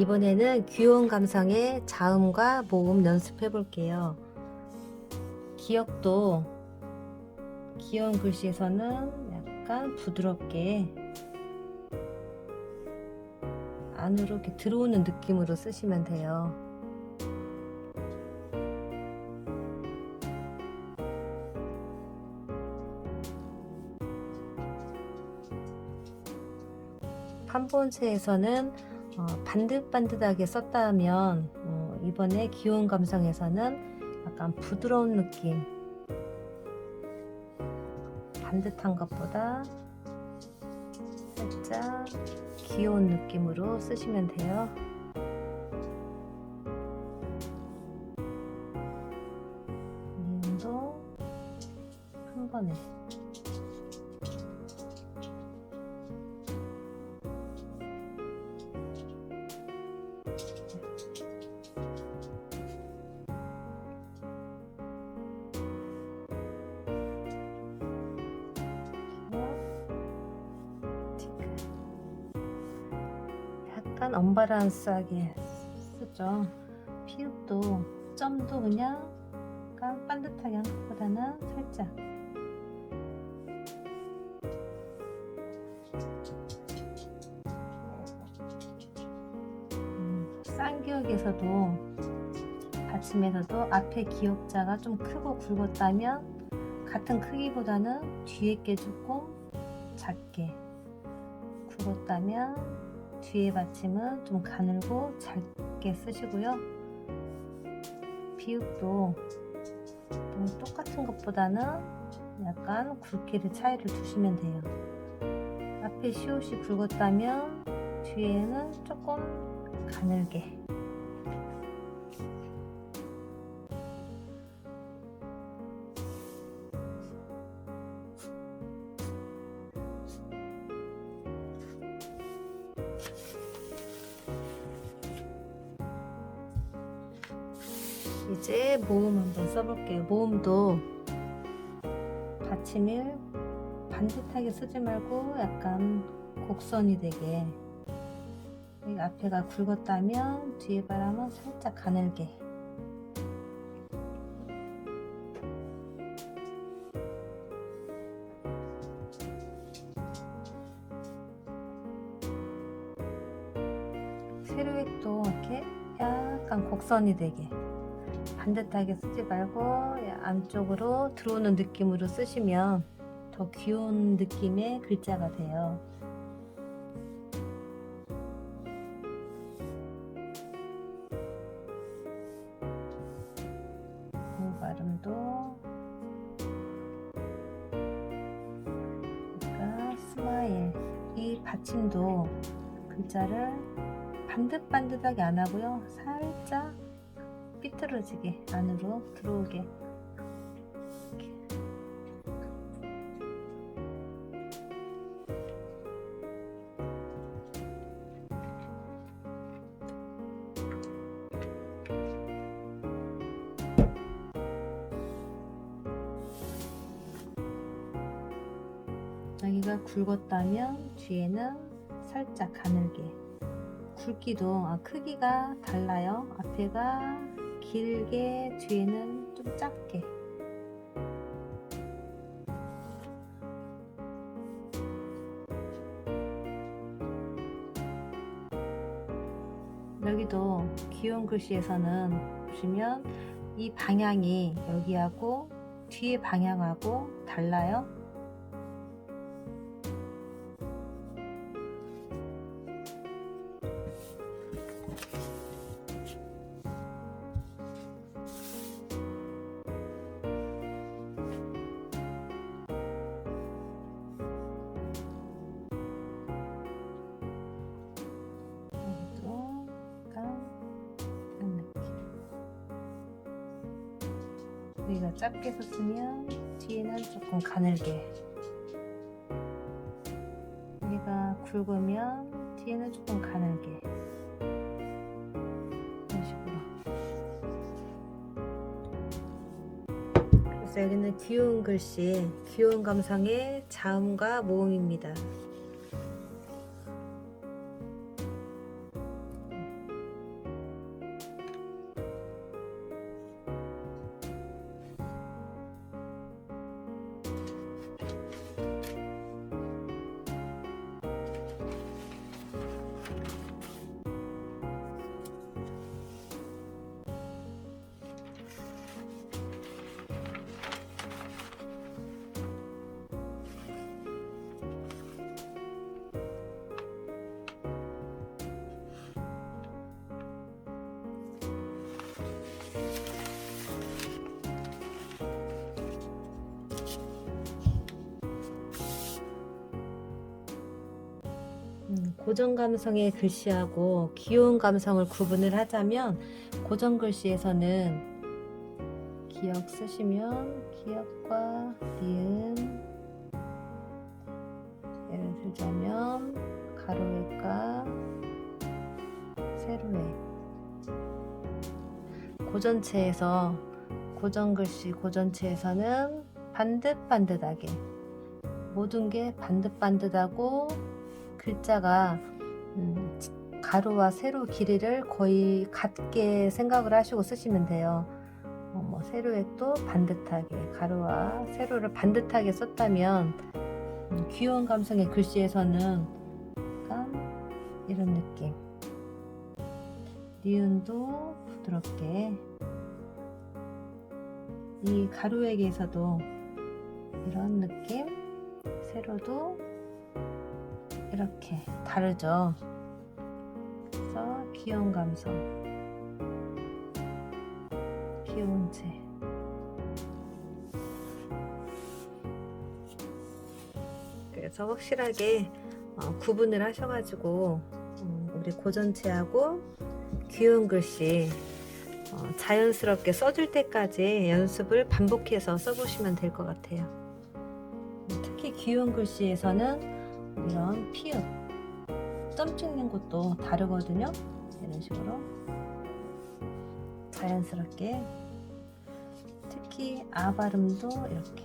이번에는 귀여운 감상의 자음과 모음 연습해 볼게요. 기억도 귀여운 글씨에서는 약간 부드럽게 안으로 이렇게 들어오는 느낌으로 쓰시면 돼요. 판본체에서는 어, 반듯반듯하게 썼다면 어, 이번에 귀여운 감성에서는 약간 부드러운 느낌 반듯한 것보다 살짝 귀여운 느낌으로 쓰시면 돼요. 약간 언바란스하게 쓰죠. 피읍도 점도 그냥 약간 반듯하게 한 것보다는 살짝 음, 쌍기역에서도 받침에서도 앞에 기역자가 좀 크고 굵었다면 같은 크기보다는 뒤에 게 조금 작게 굵었다면 뒤에 받침은 좀 가늘고 작게 쓰시고요. 비읍도 똑같은 것보다는 약간 굵기를 차이를 두시면 돼요. 앞에 시옷이 굵었다면 뒤에는 조금 가늘게 이제 모음 한번 써볼게요. 모음도 받침을 반듯하게 쓰지 말고 약간 곡선이 되게 이 앞에가 굵었다면 뒤에 바람은 살짝 가늘게 세로획도 이렇게 약간 곡선이 되게 반듯하게 쓰지 말고 안쪽으로 들어오는 느낌으로 쓰시면 더 귀여운 느낌의 글자가 돼요. 그 발음도 그러니까 스마일 이 받침도 글자를 반듯반듯하게 안 하고요. 살짝 삐뚤어지게 안으로 들어오게. 여기가 굵었다면 뒤에는 살짝 가늘게 굵기도 아, 크기가 달라요 앞에가 길게 뒤에는 좀 작게. 여기도 귀여운 글씨에서는 보시면 이 방향이 여기하고 뒤에 방향하고 달라요 여기가 짧게 썼으면 뒤에는 조금 가늘게. 여기가 굵으면 뒤에는 조금 가늘게. 이런 식으로. 그래서 여기는 귀여운 글씨, 귀여운 감상의 자음과 모음입니다. 고전 감성의 글씨하고 귀여운 감성을 구분을 하자면 고전 글씨에서는 기역 쓰시면 기역과 니은 예를 들자면 가로획과 세로획 고전체에서 고전 글씨 고전체에서는 반듯반듯하게 모든 게 반듯반듯하고 글자가 음, 가로와 세로 길이를 거의 같게 생각을 하시고 쓰시면 돼요. 어, 뭐 세로액도 반듯하게 가로와 세로를 반듯하게 썼다면 음, 귀여운 감성의 글씨에서는 약간 이런 느낌. 니은도 부드럽게 이 가로액에서도 이런 느낌 세로도 이렇게 다르죠? 그래서 귀여운 감성. 귀여운 채 그래서 확실하게 어, 구분을 하셔가지고 음, 우리 고전체하고 귀여운 글씨 어, 자연스럽게 써줄 때까지 연습을 반복해서 써보시면 될 것 같아요. 특히 귀여운 글씨에서는 이런 피읍, 점 찍는 것도 다르거든요. 이런 식으로 자연스럽게 특히 아 발음도 이렇게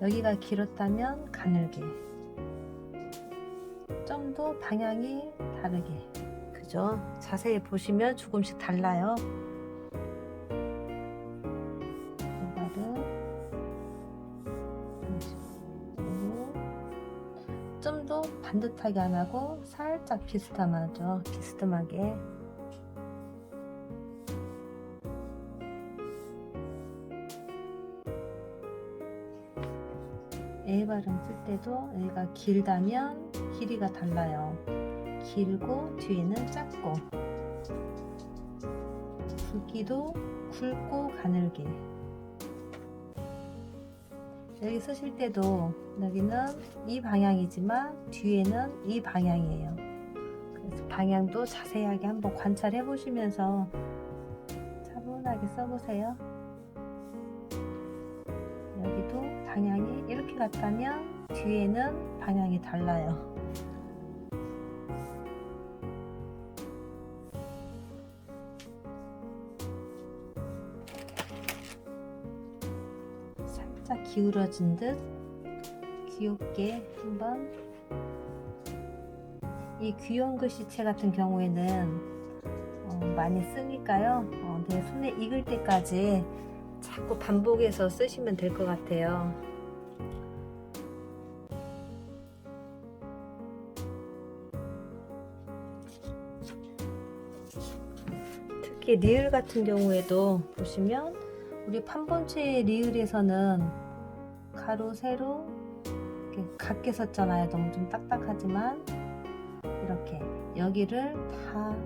여기가 길었다면 가늘게 점도 방향이 다르게 그죠? 자세히 보시면 조금씩 달라요. 발음 좀더 반듯하게 안 하고 살짝 비스듬하죠. 비스듬하게 A 발음 쓸 때도 A가 길다면 길이가 달라요. 길고 뒤에는 짧고 굵기도 굵고 가늘게 여기 쓰실 때도 여기는 이 방향이지만 뒤에는 이 방향이에요. 그래서 방향도 자세하게 한번 관찰해 보시면서 차분하게 써보세요. 여기도 방향이 이렇게 같다면 뒤에는 방향이 달라요 살짝 기울어진 듯 귀엽게 한번. 이 귀여운 글씨체 같은 경우에는 어, 많이 쓰니까요. 어, 내 손에 익을 때까지 자꾸 반복해서 쓰시면 될 것 같아요. 특히 리을 같은 경우에도 보시면 우리 판본체 리을에서는 가로 세로 이렇게 같게 썼잖아요. 너무 좀 딱딱하지만 이렇게 여기를 다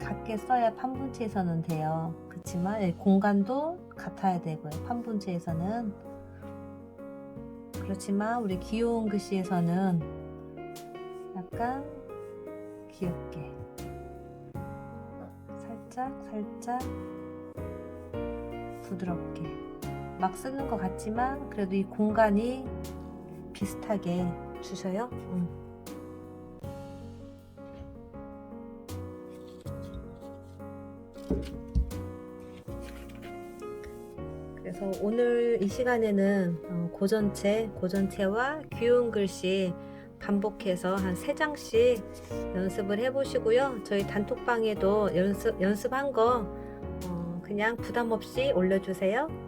같게 써야 판본체에서는 돼요. 그렇지만 공간도 같아야 되고요. 판본체에서는 그렇지만 우리 귀여운 글씨에서는 약간 귀엽게 살짝 살짝 부드럽게 막 쓰는 것 같지만 그래도 이 공간이 비슷하게 주셔요. 음. 그래서 오늘 이 시간에는 어, 고전체, 고전체와 귀여운 글씨 반복해서 한 세 장씩 연습을 해보시고요. 저희 단톡방에도 연습, 연습한 거 어, 그냥 부담 없이 올려주세요.